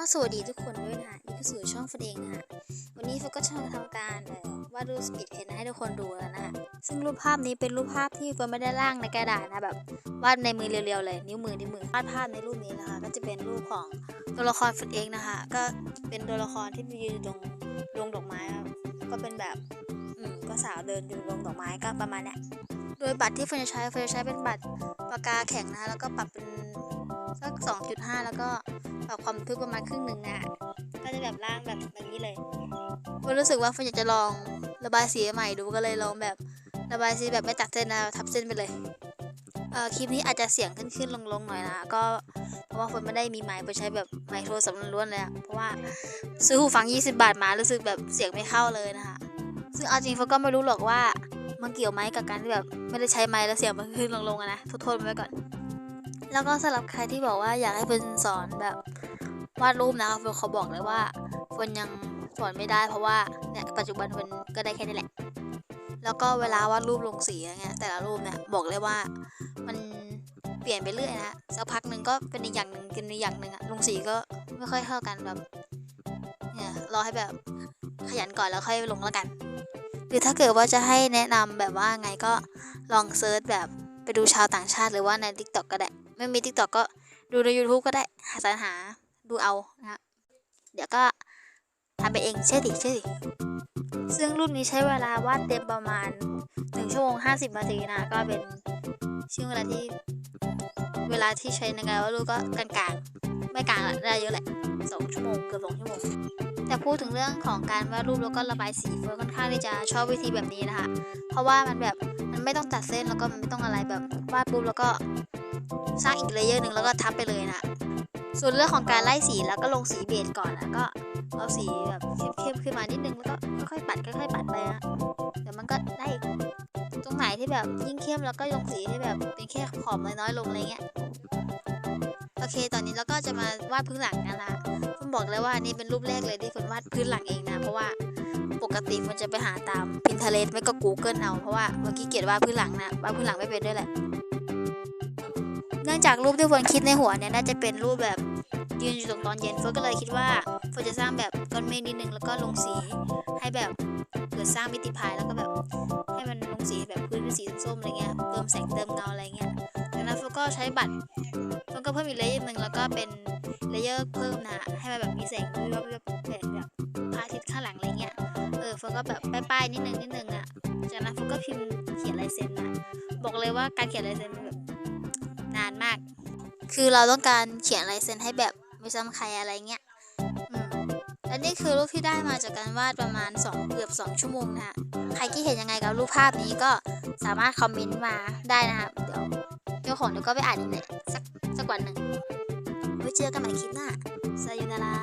ก็สวัสดีทุกคนด้วยนะฮะนี่ก็สู่ช่องฟันเองนะฮะวันนี้ฟก็จะทำการวาดรูปสปีดเพนให้ทุกคนดูแล้วนะฮะซึ่งรูปภาพนี้เป็นรูปภาพที่ฟไม่ได้ร่างในกระดาษนะแบบวาดในมือเรียวๆเลย นิ้วมือนิ้วมือวาดภาพในรูปนี้นะคะ ก็จะเป็นรูปของตัวละครฟันเองนะคะก็เป็นตัวละครที่ยืนอยู่ตรงดวงดอกไม้ครับก็เป็นแบบอืมก็สาวเดินอยู่ดวงดอกไม้ก็ประมาณเนี้ยโดยบัตรที่ฟันจะใช้ฟันจะใช้เป็นบัตรปากกาแข็งนะคะแล้วก็ปรับเป็น สัก 2.5 แล้วก็ปรับความทึบประมาณครึ่งหนึ่งนะฮะก็จะแบบล่างแบบอย่างนี้เลยฟันรู้สึกว่าฟันอยากจะลองระบายสีใหม่ดูก็เลยลองแบบระบายสีแบบไม่ตัดเส้นนะทับเส้นไปเลยเอ่อคลิปนี้อาจจะเสียงขึ้นขึ้นลงลงหน่อยนะก็เพราะว่าฟันไม่ได้มีไมค์ไปใช้แบบไมโทรศัพท์ล้วนเลยเพราะว่าซื้อหูฟัง 20 บาทมารู้สึกแบบเสียงไม่เข้าเลยนะคะซึ่งเอาจริงฟันก็ไม่รู้หรอกว่ามันเกี่ยวไหมกับการที่แบบไม่ได้ใช้ไมค์แล้วเสียงมันขึ้นลงลงนะโทษๆไว้ก่อน แล้วก็สำหรับใครที่บอกว่าอยากให้เฟิร์นสอนแบบวาดรูปนะคะเฟิร์นเขาบอกเลยว่าเฟิร์นยังสอนไม่ได้เพราะว่าเนี่ยปัจจุบันเฟิร์นก็ได้แค่นี้แหละ แล้วก็เวลาวาดรูปลงสีอย่างเงี้ยแต่ละรูปเนี่ยบอกเลยว่ามันเปลี่ยนไปเรื่อยนะสักพักหนึ่งก็เป็นอีกอย่างหนึ่งกินอีกอย่างหนึ่งอะลงสีก็ไม่ค่อยเท่ากันแบบเนี่ยรอให้แบบขยันก่อนแล้วค่อยลงแล้วกัน หรือถ้าเกิดว่าจะให้แนะนำแบบว่าไงก็ลองเซิร์ชแบบไปดูชาวต่างชาติหรือว่าใน t ิ k t o k ก็ได้ ไม่มี t ิ k t o k ก็ดูใน YouTube ก็ได้หาสรรหาดูเอานะเดี๋ยวก็ทำไปเองเชื่อดิเชื่อดิซึ่งรูปนี้ใช้เวลาวาดเต็มประมาณ1ชั่วโมง50นาทีนะก็เป็นช่วงเวลาที่เวลาที่ใช้ในการวาดรูปก็กลางๆ ไม่กลางอะได้เยอะแหละ2ชั่วโมงเกือบ2ชั่วโมงแต่พูดถึงเรื่องของการวาดรูปแล้วก็ระบายสีเฟิร์ค่อนข้างที่จะชอบวิธีแบบนี้นะคะ เพราะว่ามันแบบมันไม่ต้องตัดเส้นแล้วก็มันไม่ต้องอะไรแบบวาดปุ๊บแล้วก็ สร้างอีกเลเยอร์หนึ่งแล้วก็ทับไปเลยนะ ส่วนเรื่องของการไล่สีแล้วก็ลงสีเบสก่อนนะก็เอาสีแบบเข้มๆขึ้นมานิดนึงแล้วก็ค่อยๆปัดค่อยๆปัดไปนะเดี๋ยวมันก็ได้อีกตรงไหนที่แบบยิ่งเข้มแล้วก็ลงสีให้แบบเป็นแค่ขอบน้อยๆลงอะไรเงี้ยโอเค ตอนนี้เราก็จะมาวาดพื้นหลังกันนะผมบอกเลยว่านนี้เป็นรูปแรกเลยที่ฝนวาดพื้นหลังเองนะ เพราะว่าปกติมันจะไปหาตาม Pinterest ไม่ก็ Google เอา เพราะว่าเมื่อกี้เกียดว่าดพื้นหลังนะว่าดพื้นหลังไม่เป็นด้วยแหละ นื่องจากรูปที่เฟิร์นคิดในหัวเนี่ยน่าจะเป็นรูปแบบยืนอยู่ตรงตอนเย็นเฟิร์นก็เลยคิดว่าเฟิร์นจะสร้างแบบก้อนเมฆนิดนึงแล้วก็ลงสีให้แบบเกิดสร้างมิติภายแล้วก็แบบให้มันลงสีแบบพื้นเป็นสีส้มๆอะไรเงี้ยเติมแสงเติมเงาอะไรเงี้ยจากนั้นเฟิร์นก็ใช้บัตรเฟิร์นก็เพิ่มอีกเลเยอร์หนึ่งแล้วก็เป็นเลเยอร์เพิ่มนะให้มันแบบมีแสงวิบวับวิบวับแบบแบบพระอาทิตย์ข้างหลังอะไรเงี้ยเออเฟิร์นก็แบบป้ายๆนิดนึงนิดนึงอะจากนั้นเฟิร์นก็พิมพ์เขียนลายเซ็นนะบอกเลยว่าการเขียนลายเซ็นมันแบบ นานมาก คือเราต้องการเขียนลายเซ็นให้แบบไม่ซ้ำใครอะไรเงี้ยอืมและนี่คือรูปที่ได้มาจากการวาดประมาณ 2 เกือบ 2 ชั่วโมงนะฮะใครที่เห็นยังไงกับรูปภาพนี้ก็สามารถคอมเมนต์มาได้นะครับ เดี๋ยวเจ้าของเดี๋ยวก็ไปอ่านอีกเนี่ยสักสักวันหนึ่งไว้เจอกันใหม่คลิปหน้าซายูนารา